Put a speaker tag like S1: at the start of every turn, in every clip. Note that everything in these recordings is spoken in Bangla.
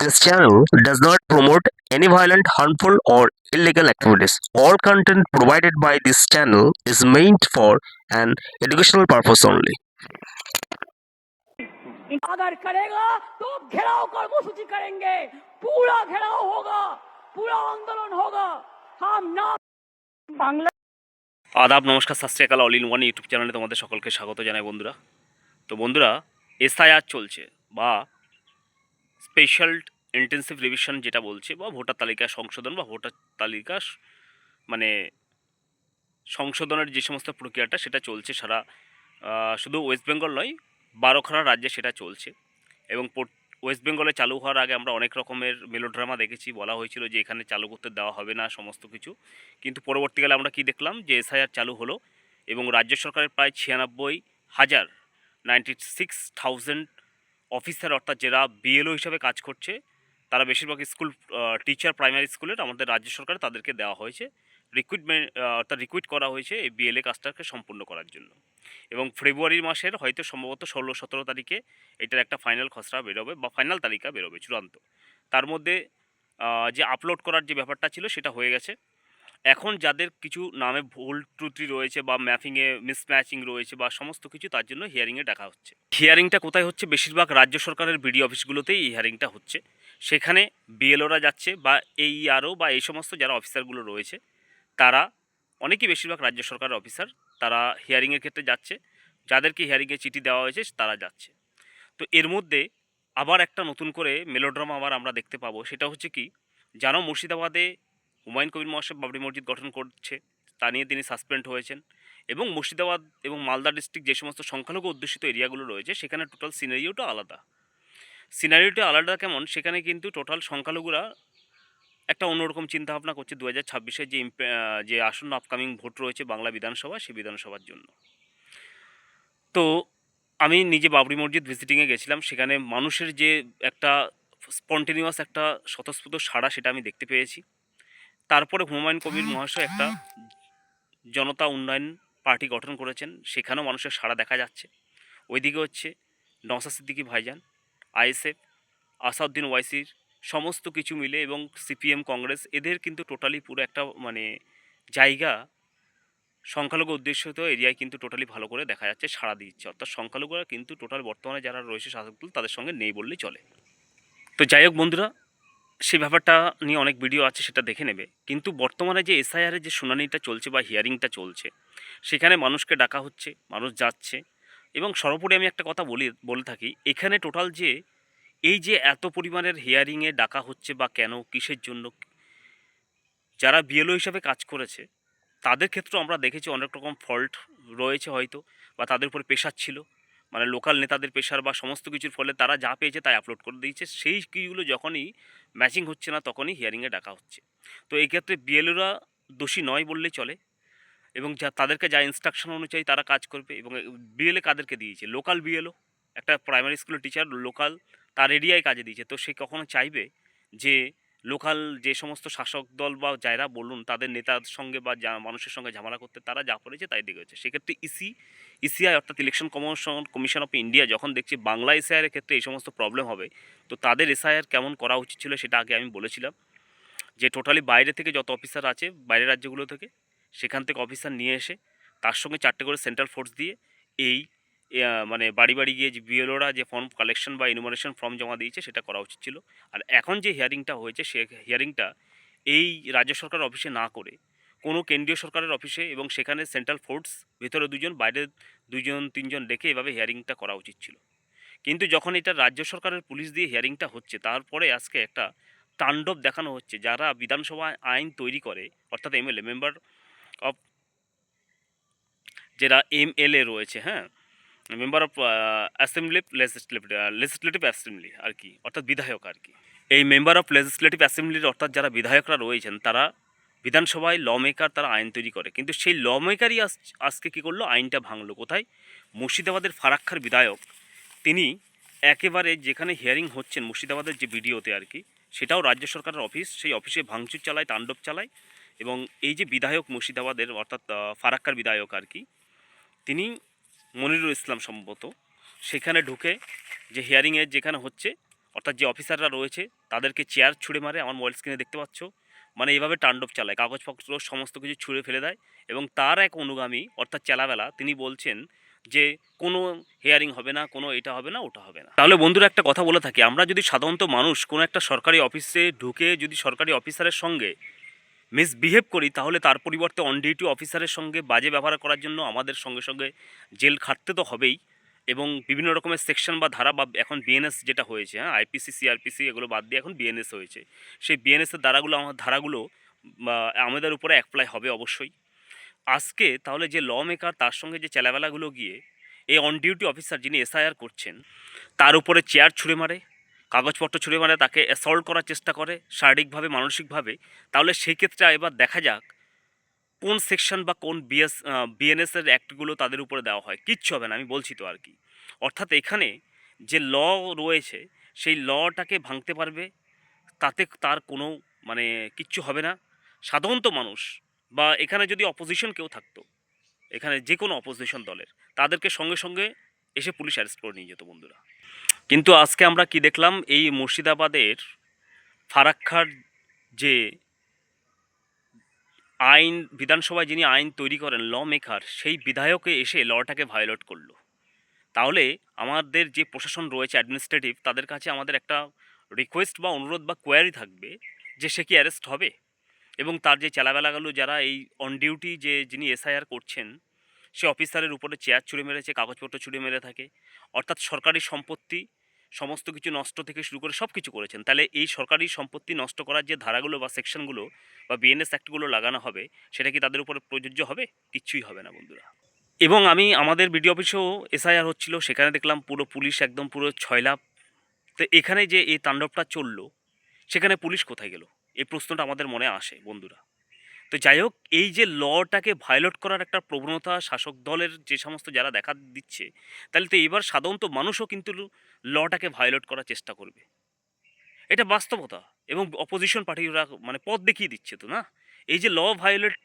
S1: This channel does not promote any violent, harmful, or illegal activities. All content provided by this channel is meant for an educational purpose only.
S2: अगर करेगा तो घेराव कर्मसूची करेंगे पूरा घेराव होगा पूरा आंदोलन होगा हम ना बांग्ला
S3: আদাব নমস্কার শাস্ত্রীয়কাল অল ইন ওয়ান ইউটিউব চ্যানেলে তোমাদের সকলকে স্বাগত জানাই বন্ধুরা তো বন্ধুরা এসআইআর চলছে বা স্পেশাল ইন্টেন্সিভ রিভিশন যেটা বলছে, বা ভোটার তালিকা সংশোধন, বা ভোটার তালিকা মানে সংশোধনের যে সমস্ত প্রক্রিয়াটা সেটা চলছে সারা শুধু ওয়েস্ট বেঙ্গল নয়, বারোখানা রাজ্যে সেটা চলছে। এবং ওয়েস্ট বেঙ্গলে চালু হওয়ার আগে আমরা অনেক রকমের মেলোড্রামা দেখেছি, বলা হয়েছিল যে এখানে চালু করতে দেওয়া হবে না, সমস্ত কিছু। কিন্তু পরবর্তীকালে আমরা কি দেখলাম যে এসআইআর চালু হলো এবং রাজ্য সরকারের প্রায় ছিয়ানব্বই হাজার নাইনটি সিক্স থাউজেন্ড অফিসার অর্থাৎ যারা বিএলও হিসাবে কাজ করছে, তারা বেশিরভাগ স্কুল টিচার প্রাইমারি স্কুলের আমাদের রাজ্য সরকার তাদেরকে দেওয়া হয়েছে। রিক্রুটমেন্ট অর্থাৎ রিক্রুইট করা হয়েছে এই বিএলএ কাজটাকে সম্পূর্ণ করার জন্য। এবং ফেব্রুয়ারি মাসের হয়তো সম্ভবত ষোলো, সতেরো তারিখে এটার একটা ফাইনাল খসড়া বেরোবে বা ফাইনাল তালিকা বেরোবে চূড়ান্ত। তার মধ্যে যে আপলোড করার যে ব্যাপারটা ছিল সেটা হয়ে গেছে। এখন যাদের কিছু নামে ভুল ত্রুটি রয়েছে বা ম্যাপিংয়ে মিসম্যাচিং রয়েছে বা সমস্ত কিছু, তার জন্য হিয়ারিংয়ে ডাকা হচ্ছে। হিয়ারিংটা কোথায় হচ্ছে? বেশিরভাগ রাজ্য সরকারের বিডি অফিসগুলোতেই এই হিয়ারিংটা হচ্ছে। সেখানে বিএলওরা যাচ্ছে বা এই আরও বা এই সমস্ত যারা অফিসারগুলো রয়েছে, তারা অনেকেই বেশিরভাগ রাজ্য সরকারের অফিসার তারা হিয়ারিংয়ের ক্ষেত্রে যাচ্ছে। যাদেরকে হিয়ারিংয়ে চিঠি দেওয়া হয়েছে, তারা যাচ্ছে। তো এর মধ্যে আবার একটা নতুন করে মেলোড্রামা আবার আমরা দেখতে পাবো। সেটা হচ্ছে কি যেন মুর্শিদাবাদে হুমায়ুন কবির মহাশয় বাবরি মসজিদ গঠন করছে, তা নিয়ে তিনি সাসপেন্ড হয়েছেন এবং মুর্শিদাবাদ এবং মালদা ডিস্ট্রিক্ট যে সমস্ত সংখ্যালঘু অধ্যুষিত এরিয়াগুলো রয়েছে, সেখানে টোটাল সিনারিওটা আলাদা। সিনারিওটা আলাদা কেমন? সেখানে কিন্তু টোটাল সংখ্যালঘুরা একটা অন্যরকম চিন্তাভাবনা করছে দু হাজার ছাব্বিশে যে যে আসন্ন আপকামিং ভোট রয়েছে বাংলা বিধানসভা সেই বিধানসভার জন্য। তো আমি নিজে বাবরি মসজিদ ভিজিটিংয়ে গেছিলাম, সেখানে মানুষের যে একটা স্পন্টেনিয়াস একটা স্বতঃস্ফূর্ত সাড়া, সেটা আমি দেখতে পেয়েছি। তারপরে হুমায়ুন কবির মহাশয় একটা জনতা উন্নয়ন পার্টি গঠন করেছেন সেখানেও মানুষের সাড়া দেখা যাচ্ছে। ওইদিকে হচ্ছে নসা সিদ্দিকি ভাইজান আইএসএফ আসাউদ্দিন ওয়াইসির সমস্ত কিছু মিলে এবং সিপিএম কংগ্রেস এদের কিন্তু টোটালি পুরো একটা মানে জায়গা সংখ্যালঘু উদ্দেশ্যিত এরিয়ায় কিন্তু টোটালি ভালো করে দেখা যাচ্ছে সাড়া দিচ্ছে। অর্থাৎ সংখ্যালঘুরা কিন্তু টোটাল বর্তমানে যারা রয়েছে শাসকদল তাদের সঙ্গে নেই বললেই চলে। তো যাই হোক বন্ধুরা সেই ব্যাপারটা নিয়ে অনেক ভিডিও আছে, সেটা দেখে নেবে। কিন্তু বর্তমানে যে এসআইআরের যে শুনানিটা চলছে বা হিয়ারিংটা চলছে, সেখানে মানুষকে ডাকা হচ্ছে, মানুষ যাচ্ছে। এবং সর্বোপরি আমি একটা কথা বলি, বলে থাকি, এখানে টোটাল যে এই যে এত পরিমাণের হিয়ারিংয়ে ডাকা হচ্ছে বা কেন, কিসের জন্য, যারা বিএলও হিসাবে কাজ করেছে, তাদের ক্ষেত্রেও আমরা দেখেছি অনেক রকম ফল্ট রয়েছে হয়তো, বা তাদের উপরে পেশার ছিল। মানে লোকাল নেতাদের প্রেশার বা সমস্ত কিছুর ফলে তারা যা পেয়েছে তাই আপলোড করে দিয়েছে। সেই কিগুলো যখনই ম্যাচিং হচ্ছে না, তখনই হিয়ারিংয়ে ডাকা হচ্ছে। তো এই ক্ষেত্রে বিএলওরা দোষী নয় বললেই চলে এবং যা তাদেরকে যা ইনস্ট্রাকশন অনুযায়ী তারা কাজ করবে এবং বিএলএ কাদেরকে দিয়েছে? লোকাল বিএলও একটা প্রাইমারি স্কুলের টিচার লোকাল তার এরিয়ায় কাজে দিয়েছে। তো সে কখনো চাইবে যে লোকাল যে সমস্ত শাসক দল বা যারা বলুন, তাদের নেতার সঙ্গে বা মানুষের সঙ্গে ঝামেলা করতে তারা যা করেছে তাই দেখেছে সেক্ষেত্রে ইসি ইসিআই অর্থাৎ election commission commission of India যখন দেখছি বাংলা এসআইআর ক্ষেত্রে এই সমস্ত প্রবলেম হবে, তো তাদের এসআইআর কেমন করা উচিত ছিল সেটা আগে আমি বলেছিলাম। যে টোটালি বাইরে থেকে যত অফিসার আছে, বাইরের রাজ্যগুলো থেকে, সেখান থেকে অফিসার নিয়ে এসে তার সঙ্গে চারটে করে সেন্ট্রাল ফোর্স দিয়ে এই মানে বাড়ি বাড়ি গিয়ে যে বিএলওরা যে ফর্ম কালেকশন বা ইনুমারেশন ফর্ম জমা দিয়েছে সেটা করা উচিত ছিল। আর এখন যে হিয়ারিংটা হয়েছে সে হিয়ারিংটা এই রাজ্য সরকার অফিসে না করে, কোনো কেন্দ্রীয় সরকারের অফিসে এবং সেখানে সেন্ট্রাল ফোর্স ভেতরে দুজন, বাইরে দুজন, তিনজন ডেকে এভাবে হিয়ারিংটা করা উচিত ছিল। কিন্তু যখন এটা রাজ্য সরকারের পুলিশ দিয়ে হিয়ারিংটা হচ্ছে, তারপরে আজকে একটা তাণ্ডব দেখানো হচ্ছে, যারা বিধানসভায় আইন তৈরি করে, অর্থাৎ এমএলএ মেম্বার অফ যারা এমএলএ রয়েছে হ্যাঁ member of assembly legislative legislative assembly আর কি, অর্থাৎ বিধায়ক আর কি। এই মেম্বার অফ লেজিসলেটিভ অ্যাসেম্বলির অর্থাৎ যারা বিধায়করা রয়েছেন, তারা বিধানসভায় ল মেকার তারা আইন তৈরি করে। কিন্তু সেই ল মেকারই আজকে কী করল? আইনটা ভাঙলো কোথায়? মুর্শিদাবাদের ফারাক্কার বিধায়ক, তিনি একেবারে যেখানে হিয়ারিং হচ্ছেন মুর্শিদাবাদের যে ভিডিওতে আর কি, সেটাও রাজ্য সরকারের অফিস সেই অফিসে ভাঙচুর চালায়, তাণ্ডব চালায় এবং এই যে বিধায়ক মুর্শিদাবাদের অর্থাৎ ফারাক্কার বিধায়ক আর কি, তিনি মনিরুল ইসলাম সম্ভবত, সেখানে ঢুকে যে হিয়ারিংয়ের যেখানে হচ্ছে, অর্থাৎ যে অফিসাররা রয়েছে, তাদেরকে চেয়ার ছুঁড়ে মারে, আমার মোবাইল স্ক্রিনে দেখতে পাচ্ছ। মানে এইভাবে তাণ্ডব চালায়, কাগজপত্র সমস্ত কিছু ছুঁড়ে ফেলে দেয় এবং তার এক অনুগামী, অর্থাৎ চেলাবেলা, তিনি বলছেন যে কোনো হেয়ারিং হবে না, কোনো এটা হবে না, ওটা হবে না। তাহলে বন্ধুরা একটা কথা বলে থাকি, আমরা যদি সাধারণত মানুষ কোনো একটা সরকারি অফিসে ঢুকে যদি সরকারি অফিসারের সঙ্গে মিসবিহেভ করি, তাহলে তার পরিবর্তে অন ডিউটি অফিসারের সঙ্গে বাজে ব্যবহার করার জন্য আমাদের সঙ্গে সঙ্গে জেল খাটতে তো হবেই এবং বিভিন্ন রকমের সেকশন বা ধারা বা এখন বিএনএস যেটা হয়েছে হ্যাঁ আইপিসি সিআরপিসি এগুলো বাদ দিয়ে এখন বিএনএস হয়েছে। সেই বিএনএসের ধারাগুলো আমার, ধারাগুলো আমাদের উপরে অ্যাপ্লাই হবে অবশ্যই। আজকে তাহলে যে ল মেকার তার সঙ্গে যে চেলাবেলাগুলো গিয়ে, এই অন ডিউটি অফিসার যিনি এসআইআর করছেন, তার উপরে চেয়ার ছুঁড়ে মারে কাগজপত্র ছুঁড়ে মারে, তাকে অ্যাসল্ট করার চেষ্টা করে, শারীরিকভাবে, মানসিকভাবে, তাহলে সেই ক্ষেত্রে এবার দেখা যাক কোন সেকশন বা কোন বিএস বিএনএসের অ্যাক্টগুলো তাদের উপরে দেওয়া হয়। কিচ্ছু হবে না, আমি বলছি তো আর কি। অর্থাৎ এখানে যে ল রয়েছে, সেই লটাকে ভাঙতে পারবে, তাতে তার কোনো মানে কিচ্ছু হবে না। সাধারণত মানুষ বা এখানে যদি অপোজিশন কেউ থাকতো, এখানে যে কোনো অপোজিশন দলের, তাদেরকে সঙ্গে সঙ্গে এসে পুলিশ অ্যারেস্ট করে নিয়ে যেত বন্ধুরা। কিন্তু আজকে আমরা কি দেখলাম? এই মুর্শিদাবাদের ফারাক্কার যে আইন, বিধানসভায় যিনি আইন তৈরি করেন ল মেকার সেই বিধায়কে এসে লটাকে ভায়োলেট করল। তাহলে আমাদের যে প্রশাসন রয়েছে অ্যাডমিনিস্ট্রেটিভ তাদের কাছে আমাদের একটা রিকোয়েস্ট বা অনুরোধ বা কোয়ারি থাকবে যে সে কি অ্যারেস্ট হবে। এবং তার যে চেলাবেলাগুলো যারা এই অন ডিউটি যে যিনি এসআইআর করছেন, সে অফিসারের উপরে চেয়ার ছুঁড়ে মেরেছে, কাগজপত্র ছুঁড়ে মেরে থাকে। অর্থাৎ সরকারি সম্পত্তি সমস্ত কিছু নষ্ট থেকে শুরু করে সব কিছু করেছেন। তাহলে এই সরকারি সম্পত্তি নষ্ট করার যে ধারাগুলো বা সেকশনগুলো বা বিএনএস অ্যাক্টগুলো লাগানো হবে, সেটা কি তাদের উপরে প্রযোজ্য হবে? কিচ্ছুই হবে না, বন্ধুরা। এবং আমি আমাদের বিডিও অফিসেও এসআইআর হচ্ছিল, সেখানে দেখলাম পুরো পুলিশ একদম পুরো ছয়লাভ তো এখানে যে এই তাণ্ডবটা চলল, সেখানে পুলিশ কোথায় গেল? এই প্রশ্নটা আমাদের মনে আসে, বন্ধুরা। তো যাই হোক, এই যে লটাকে ভায়োলেট করার একটা প্রবণতা শাসক দলের যে সমস্ত যারা দেখা দিচ্ছে, তাহলে তো এবার সাধারণত মানুষও কিন্তু লটাকে ভায়োলেট করার চেষ্টা করবে। এটা বাস্তবতা এবং অপোজিশন পার্টিরা মানে পথ দেখিয়ে দিচ্ছে তো না? এই যে ল ভায়োলেট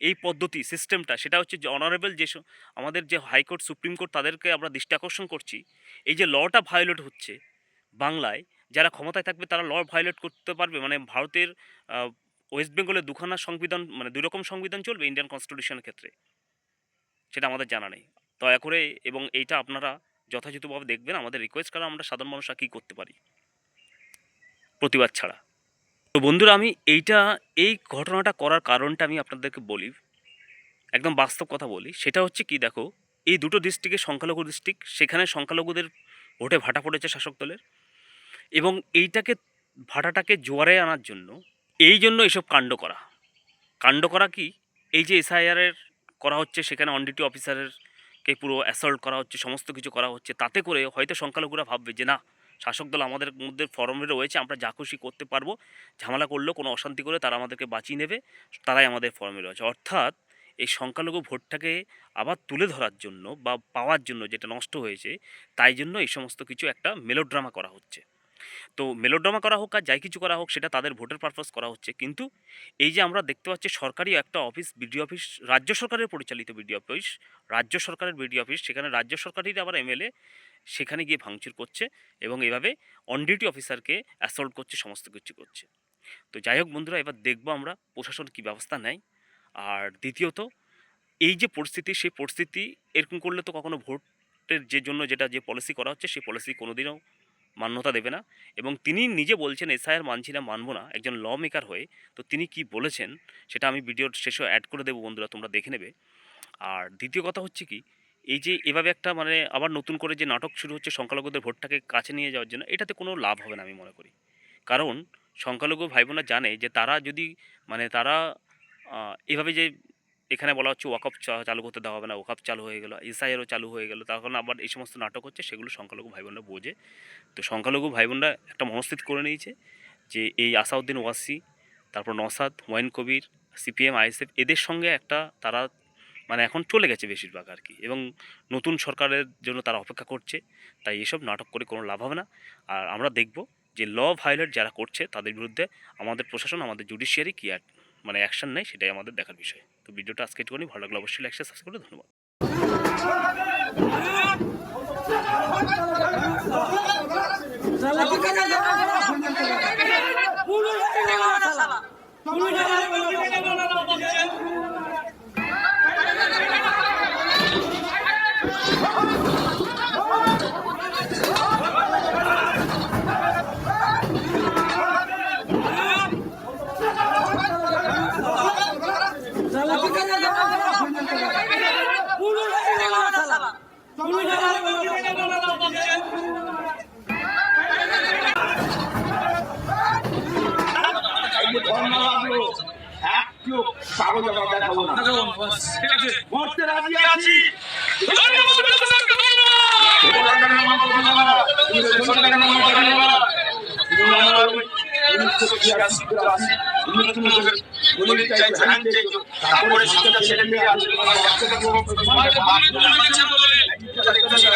S3: এই পদ্ধতি সিস্টেমটা সেটা হচ্ছে যে অনারেবল যে আমাদের যে হাইকোর্ট সুপ্রিম কোর্ট তাদেরকে আমরা দৃষ্টি আকর্ষণ করছি। এই যে লটা ভায়োলেট হচ্ছে বাংলায়, যারা ক্ষমতায় থাকবে তারা ল ভায়োলেট করতে পারবে। মানে ভারতের ওয়েস্ট বেঙ্গলের দুখানা সংবিধান মানে দুই রকম সংবিধান চলবে ইন্ডিয়ান কনস্টিটিউশনের ক্ষেত্রে। সেটা আমাদের জানা নেই। দয়া করে এবং এইটা আপনারা যথাযথভাবে দেখবেন, আমাদের রিকোয়েস্ট করা আমরা সাধারণ মানুষরা কী করতে পারি। প্রতিবাদ ছাড়া। তো বন্ধুরা, আমি এইটা, এই ঘটনাটা করার কারণটা আমি আপনাদেরকে বলি, একদম বাস্তব কথা বলি। সেটা হচ্ছে কি, দেখো, এই দুটো ডিস্ট্রিক্টে সংখ্যালঘু ডিস্ট্রিক্ট সেখানে সংখ্যালঘুদের ভোটে ভাটা পড়েছে শাসক দলের এবং এইটাকে, ভাটাটাকে জোয়ারে আনার জন্য এই জন্য এসব কাণ্ড করা। কাণ্ড করা কি? এই যে এসআইআরের করা হচ্ছে, সেখানে অন ডিউটি অফিসারেরকে পুরো অ্যাসল্ট করা হচ্ছে, সমস্ত কিছু করা হচ্ছে, তাতে করে হয়তো সংখ্যালঘুরা ভাববে যে, না, শাসক দল আমাদের মধ্যে ফরমে রয়েছে, আমরা যা খুশি করতে পারব, ঝামেলা করলেও কোনো অশান্তি করে তারা আমাদেরকে বাঁচিয়ে নেবে, তারাই আমাদের ফর্মে রয়েছে। অর্থাৎ এই সংখ্যালঘু ভোটটাকে আবার তুলে ধরার জন্য বা পাওয়ার জন্য যেটা নষ্ট হয়েছে, তাই জন্য এই সমস্ত কিছু একটা মেলোড্রামা করা হচ্ছে। তো মেলোড্রামা করা হোক আর যাই কিছু করা হোক, সেটা তাদের ভোটের পারপাস করা হচ্ছে। কিন্তু এই যে আমরা দেখতে পাচ্ছি সরকারি একটা অফিস বিডিও অফিস রাজ্য সরকারের পরিচালিত বিডিও অফিস রাজ্য সরকারের বিডিও অফিস সেখানে রাজ্য সরকারের আবার এমএলএ সেখানে গিয়ে ভাঙচুর করছে এবং এভাবে অন ডিউটি অফিসারকে অ্যাসল্ট করছে, সমস্ত কিছু করছে। তো যাই হোক বন্ধুরা, এবার দেখব আমরা প্রশাসন কী ব্যবস্থা নেয়। আর দ্বিতীয়ত, এই যে পরিস্থিতি, সেই পরিস্থিতি এরকম করলে তো কখনো ভোটের যে জন্য যেটা যে পলিসি করা হচ্ছে, সেই পলিসি কোনোদিনও মান্যতা দেবে না। এবং তিনি নিজে বলছেন, এসআইআর মানছি না, মানবো না। একজন ল মেকার হয়ে তো তিনি কি বলেছেন, সেটা আমি ভিডিওর শেষে অ্যাড করে দেবো বন্ধুরা, তোমরা দেখে নেবে। আর দ্বিতীয় কথা হচ্ছে কি, এই যে এভাবে একটা মানে আবার নতুন করে যে নাটক শুরু হচ্ছে সংখ্যালঘুদের ভোটটাকে কাছে নিয়ে যাওয়ার জন্য, এটাতে কোনো লাভ হবে না আমি মনে করি। কারণ সংখ্যালঘু ভাই বোনরা জানে যে তারা যদি মানে তারা এভাবে যে এখানে বলা হচ্ছে ওয়াকআপ চালু করতে দেওয়া হবে না ওয়াকআপ চালু হয়ে গেলো, এসআইআরও চালু হয়ে গেলো তখন আবার এই সমস্ত নাটক হচ্ছে, সেগুলো সংখ্যালঘু ভাই বোনরা বোঝে। তো সংখ্যালঘু ভাই বোনরা একটা মনস্থিত করে নিয়েছে যে এই আসাউদ্দিন ওয়াসি, তারপর নসাদ হুমায়ুন কবির, সিপিএম, আইএসএফ, এদের সঙ্গে একটা তারা মানে এখন চলে গেছে বেশিরভাগ আর কি এবং নতুন সরকারের জন্য তারা অপেক্ষা করছে, তাই এসব নাটক করে কোনো লাভ হবে না। আর আমরা দেখব যে ল ভায়োলেট যারা করছে তাদের বিরুদ্ধে আমাদের প্রশাসন, আমাদের জুডিশিয়ারি কী মানে অ্যাকশন নেয় সেটাই আমাদের দেখার বিষয় তো ভিডিওটা আজকে একটুখানি ভালো লাগল অবশ্যই লাইক সাবস্ক্রাইব করে ধন্যবাদ
S4: সালা মরতে রাজি ছেলে মেয়ে আছে కృషి